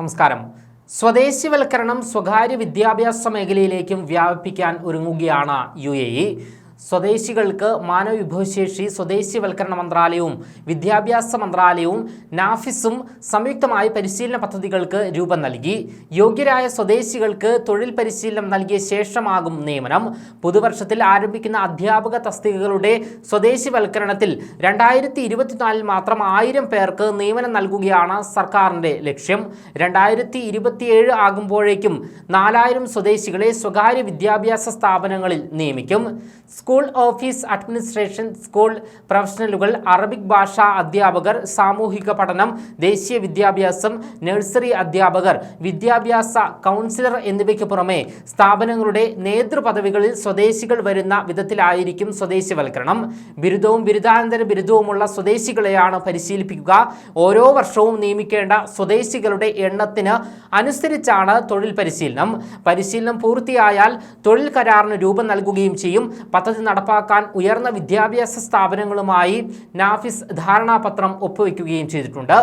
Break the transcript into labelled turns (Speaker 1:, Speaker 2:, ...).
Speaker 1: നമസ്കാരം. സ്വദേശിവൽക്കരണം സ്വകാര്യ വിദ്യാഭ്യാസ മേഖലയിലേക്കും വ്യാപിപ്പിക്കാൻ ഒരുങ്ങുകയാണ് യു എ ഇ. സ്വദേശികൾക്ക് മാനവ വിഭവശേഷി സ്വദേശിവൽക്കരണ മന്ത്രാലയവും വിദ്യാഭ്യാസ മന്ത്രാലയവും നാഫിസും സംയുക്തമായി പരിശീലന പദ്ധതികൾക്ക് രൂപം നൽകി. യോഗ്യരായ സ്വദേശികൾക്ക് തൊഴിൽ പരിശീലനം നൽകിയ ശേഷമാകും നിയമനം. പുതുവർഷത്തിൽ ആരംഭിക്കുന്ന അധ്യാപക തസ്തികകളുടെ സ്വദേശിവൽക്കരണത്തിൽ രണ്ടായിരത്തി ഇരുപത്തിനാലിൽ മാത്രം ആയിരം പേർക്ക് നിയമനം നൽകുകയാണ് സർക്കാരിന്റെ ലക്ഷ്യം. രണ്ടായിരത്തി ഇരുപത്തിയേഴ് ആകുമ്പോഴേക്കും നാലായിരം സ്വദേശികളെ സ്വകാര്യ വിദ്യാഭ്യാസ സ്ഥാപനങ്ങളിൽ നിയമിക്കും. സ്കൂൾ ഓഫീസ് അഡ്മിനിസ്ട്രേഷൻ സ്കൂൾ പ്രൊഫഷണലുകൾ അറബിക് ഭാഷാ അധ്യാപകർ സാമൂഹിക പഠനം ദേശീയ വിദ്യാഭ്യാസം നഴ്സറി അധ്യാപകർ വിദ്യാഭ്യാസ കൗൺസിലർ എന്നിവയ്ക്ക് പുറമെ സ്ഥാപനങ്ങളുടെ നേതൃപദവികളിൽ സ്വദേശികൾ വരുന്ന വിധത്തിലായിരിക്കും സ്വദേശിവൽക്കരണം. ബിരുദവും ബിരുദാനന്തര ബിരുദവുമുള്ള സ്വദേശികളെയാണ് പരിശീലിപ്പിക്കുക. ഓരോ വർഷവും നിയമിക്കേണ്ട സ്വദേശികളുടെ എണ്ണത്തിന് അനുസരിച്ചാണ് തൊഴിൽ പരിശീലനം. പരിശീലനം പൂർത്തിയായാൽ തൊഴിൽ കരാറിന് രൂപം നൽകുകയും ചെയ്യും. പദ്ധതി നടപ്പാക്കാൻ ഉയർന്ന വിദ്യാഭ്യാസ സ്ഥാപനങ്ങളുമായി നാഫിസ് ധാരണാപത്രം ഒപ്പുവെക്കുകയും ചെയ്തിട്ടുണ്ട്.